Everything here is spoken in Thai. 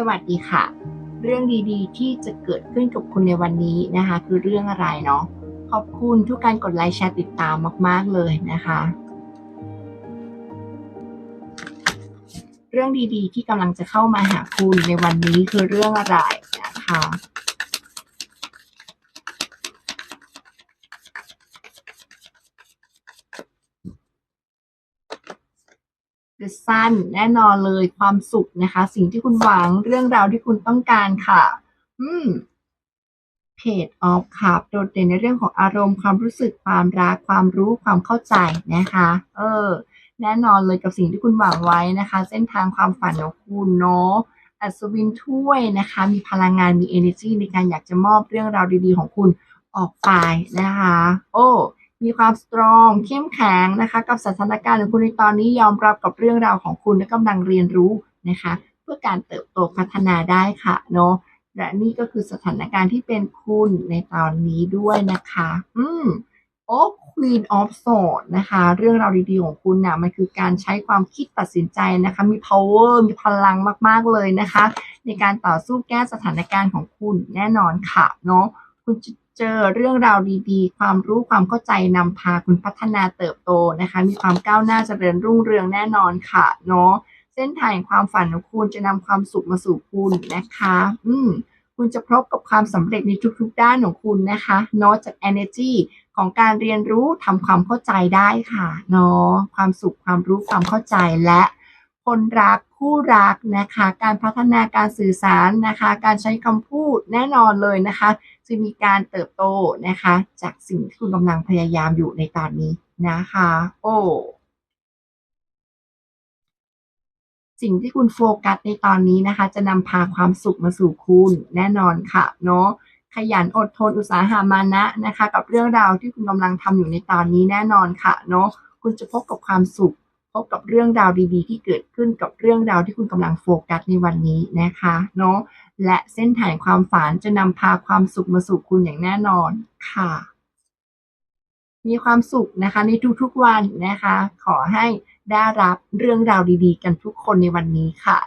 สวัสดีค่ะ เรื่องดีๆ ที่จะเกิดขึ้นกับคุณในวันนี้นะคะ คือเรื่องอะไรเนาะขอบคุณทุกการกดไลค์แชร์ติดตามมาก ๆ เลยนะคะ เรื่องดีๆ ที่กำลังจะเข้ามาหาคุณในวันนี้คือเรื่องอะไรนะคะ The Sun แน่นอนเลยความสุขนะคะ สิ่งที่คุณหวังเรื่องราวที่คุณต้องการค่ะ อืม Page of Cup โดดเด่นในเรื่องของอารมณ์ความรู้สึกความรักความรู้ความเข้าใจนะคะ เออ แน่นอนเลยกับสิ่งที่คุณหวังไว้นะคะ เส้นทางความฝันของคุณเนาะอัศวินถ้วยนะคะ มีพลังงานมี energy ในการอยากจะมอบเรื่องราวดีๆ ของคุณออกไปนะคะ โอ้ มีความสตรองเข้มแข็งนะคะกับสถานการณ์ของคุณในตอนนี้ยอมรับกับเรื่องราวของคุณและกำลังเรียนรู้นะคะ เพื่อการเติบโตพัฒนาได้ค่ะเนาะและนี่ก็คือสถานการณ์ที่เป็นคุณในตอนนี้ด้วยนะคะ อืมโอ้ Queen of Swords นะคะ เรื่องราวดีๆของคุณนะ่ะมันคือการใช้ความคิดตัดสินใจนะคะ มี power มีพลังมากๆเลยนะคะ ในการต่อสู้แก้สถานการณ์ของคุณแน่นอนค่ะเนาะคุณ เจอเรื่องราวดีๆ ความรู้ความเข้าใจนำพาคุณพัฒนาเติบโตนะคะ มีความก้าวหน้าเจริญรุ่งเรืองแน่นอนค่ะเนาะเส้นทางแห่งความฝันของคุณจะนำความสุขมาสู่คุณนะคะ อืมคุณจะพบกับความสำเร็จในทุกๆ ด้านของคุณนะคะเนาะจาก energy ของการเรียนรู้ทำความเข้าใจได้ค่ะเนาะความสุขความรู้ความเข้าใจและคนรัก คู่รักนะคะการพัฒนาการสื่อสารนะคะ การใช้คำพูดแน่นอนเลยนะคะ จะมีการเติบโตนะคะ จากสิ่งที่คุณกำลังพยายามอยู่ในตอนนี้นะคะ โอ้สิ่งที่คุณโฟกัสในตอนนี้นะคะ จะนำพาความสุขมาสู่คุณแน่นอนค่ะเนาะขยันอดทนอุตสาหามานะนะคะ กับเรื่องราวที่คุณกำลังทำอยู่ในตอนนี้แน่นอนค่ะเนาะคุณจะพบกับความสุข พบกับเรื่องราวดีๆ ที่เกิดขึ้นกับเรื่องราวที่คุณกำลังโฟกัสในวันนี้นะคะเนาะและเส้นทางความฝันจะนำพาความสุขมาสู่คุณอย่างแน่นอนค่ะ มีความสุขนะคะในทุกๆวันนะคะ ขอให้ได้รับเรื่องราวดีๆ กันทุกคนในวันนี้ค่ะ